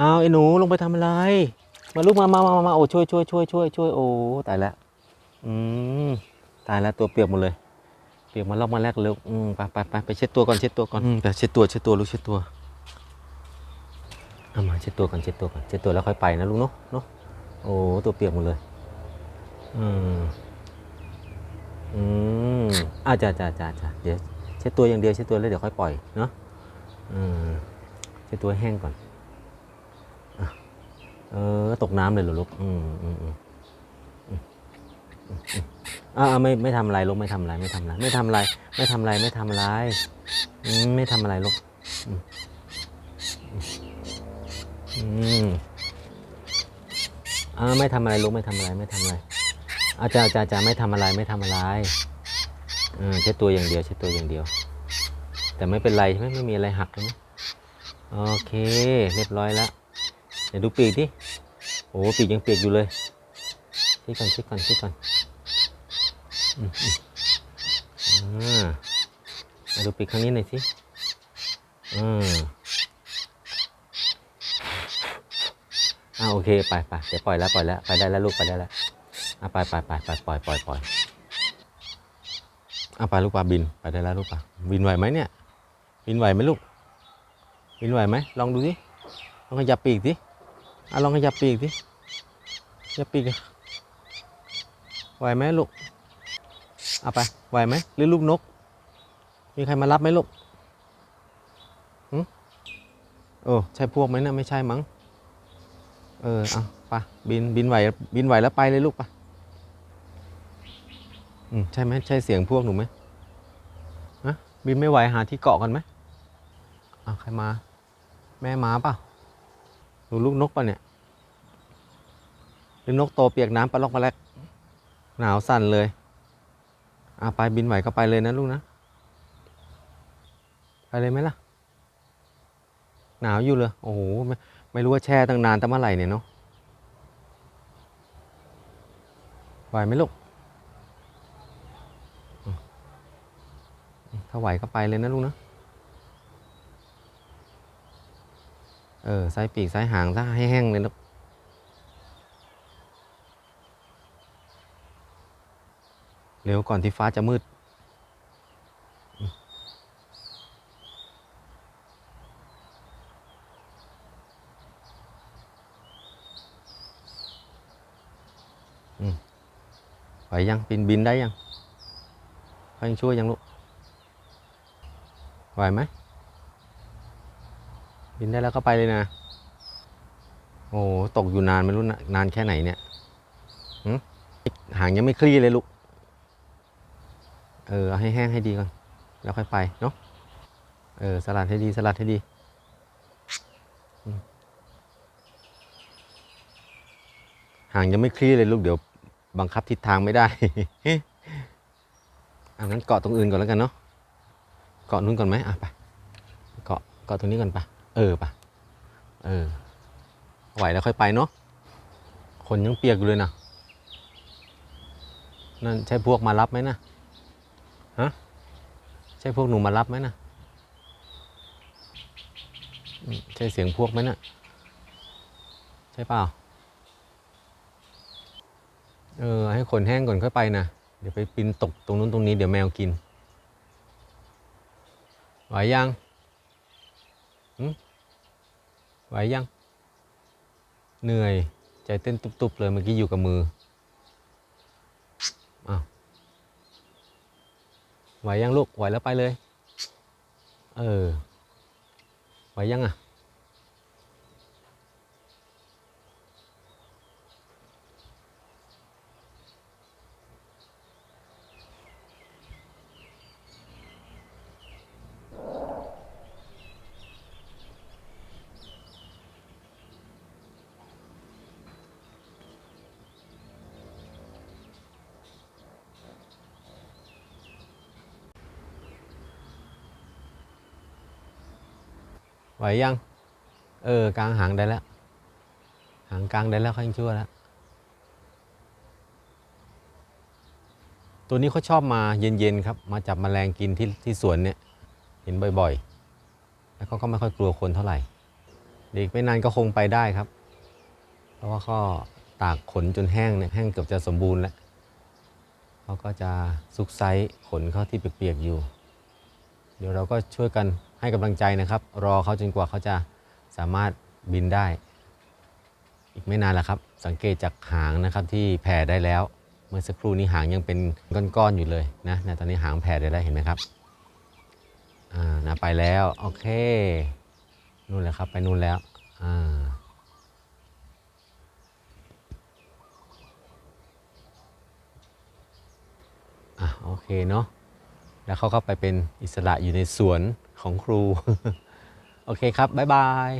อ้าวไอ้หนูลงไปทำอะไร มาลูกมามามามามาโอ้ช่วยช่วยช่วยช่วยช่วยโอ้ตายแล้วอืมตายแล้วตัวเปียกหมดเลย เปียกมาลอกมาแรกเลยอืมไปไปไปไปเช็ดตัวก่อนเช็ดตัวก่อนอืมไปเช็ดตัวเช็ดตัวลูกเช็ดตัวเอามาเช็ดตัวก่อนเช็ดตัวก่อนเช็ดตัวแล้วค่อยไปนะลูกเนาะเนาะโอ้ตัวเปียกหมดเลย อืมอืมอ่าจ้าจ้าจ้าจ้าเดี๋ยวเช็ดตัวอย่างเดียวเช็ดตัวแล้วเดี๋ยวค่อยปล่อยเนาะอืมเช็ดตัวแห้งก่อน เออ ตกน้ำเลยเหรอลูก อืมอืมอืมอ่าไม่ไม่ทำอะไรลูกไม่ทำอะไรไม่ทำอะไรไม่ทำอะไรไม่ทำอะไรไม่ทำอะไรอืมไม่ทำอะไรลูกอืมอ่าไม่ทำอะไรลูกไม่ทำอะไรไม่ทำอะไรอาจารย์อาจารย์อาจาไม่ทำอะไรไม่ทำอะไรอืมเช็ดตัวอย่างเดียวเช็ดตัวอย่างเดียว แต่ไม่เป็นไรใช่ไหมไม่มีอะไรหักใช่ไหมโอเค เรียบร้อยแล้ว เดี๋ยวดูปีกดิโอ้ปีกยังเปียกอยู่เลยเช็ดก่อนเช็ดก่อนเช็ดก่อนอ่าดูปีกข้างนี้หน่อยสิอืมอ่าโอเคไปไปเดี๋ยวปล่อยแล้วปล่อยแล้วไปได้แล้วลูกไปได้แล้วอะไปไปไปไปปล่อยปล่อยปล่อยอะไปลูกปลาบินไปได้แล้วลูกปลาบินไหวไหมเนี่ยบินไหวไหมลูกบินไหวไหมลองดูสิลองขยับปีกสิ อะลองขยับปีกดิขยับปีกไหวไหมลูกเอาไปไหวไหมหรือลูกนก มีใครมารับไหมลูกหึโอ้ใช่พวกไหมนะไม่ใช่มั้งเออเอาไปบินบินไหวบินไหวแล้วไปเลยลูกไปอืมใช่ไหมใช่เสียงพวกหนูไหมฮะบินไม่ไหวหาที่เกาะกันไหมอะใครมา แม่มาเปล่า หนูลูกนกปะเนี่ยหรือนกโตเปียกน้ำปลาล็อกปลาแรกหนาวสั่นเลยอะไปบินไหวก็ไปเลยนะลูกนะ ไปเลยไหมล่ะ หนาวอยู่เลย โอ้โหไม่ไม่รู้ว่าแช่ตั้งนานตั้งเมื่อไหร่เนี่ยเนาะไหวไหมลูกถ้าไหวก็ไปเลยนะลูกนะ ออไซปีกไซหางซะให้แห้งเลยนะเร็วก่อนที่ฟ้าจะมืดอืมอืมไหวยังบินบินได้ยังเขายังช่วยยังลูกไหวไหม บินได้แล้วก็ไปเลยนะ โอ้โหตกอยู่นานไม่รู้นานแค่ไหนเนี่ยหึหางยังไม่คลี่เลยลูก เออเอาให้แห้งให้ดีก่อน แล้วค่อยไปเนาะ เออสลัดให้ดีสลัดให้ดี หางยังไม่คลี่เลยลูกเดี๋ยวบังคับทิศทางไม่ได้อันนั้นเกาะตรงอื่นก่อนแล้วกันเนาะ เกาะนู้นก่อนไหมอะไป เกาะเกาะตรงนี้ก่อนไป เออปะเออ ไหวแล้วค่อยไปเนาะคนยังเปียกอยู่เลยนะนั่นใช่พวกมารับไหมนะฮะใช่พวกหนูมารับไหมนะใช่เสียงพวกไหมนะใช่เปล่าเออให้ขนแห้งก่อนค่อยไปนะเดี๋ยวไปปีนตกตรงนู้นตรงนี้เดี๋ยวแมวกินไหวยัง ไหวยัง เหนื่อย ใจเต้นตุบๆเลยเมื่อกี้อยู่กับมืออ้าวไหวยังลูก ไหวแล้วไปเลย เออ ไหวยังอะ ไหวยัง เออกลางหางได้แล้ว หางกลางได้แล้วเขายังชั่วแล้ว ตัวนี้เขาชอบมาเย็นๆครับ มาจับแมลงกินที่ที่สวนเนี่ย เห็นบ่อยๆ แล้วเขาก็ไม่ค่อยกลัวคนเท่าไหร่เด็กไม่นานก็คงไปได้ครับ เพราะว่าก็ตากขนจนแห้งเนี่ยแห้งเกือบจะสมบูรณ์แล้วเขาก็จะซุกไซส์ขนเขาที่เปียกๆอยู่ เดี๋ยวเราก็ช่วยกัน ให้กำลังใจนะครับ รอเขาจนกว่าเขาจะสามารถบินได้ อีกไม่นานแล้วครับ สังเกตจากหางนะครับที่แผ่ได้แล้ว เมื่อสักครู่นี้หางยังเป็นก้อนๆอยู่เลยนะนะตอนนี้หางแผ่ได้แล้วเห็นไหมครับอ่านะไปแล้วโอเคนู่นแหละครับไปนู่นแล้วอ่าอะโอเคเนาะแล้วเขาก็ไปเป็นอิสระอยู่ในสวน ของครู โอเคครับ บ๊ายบาย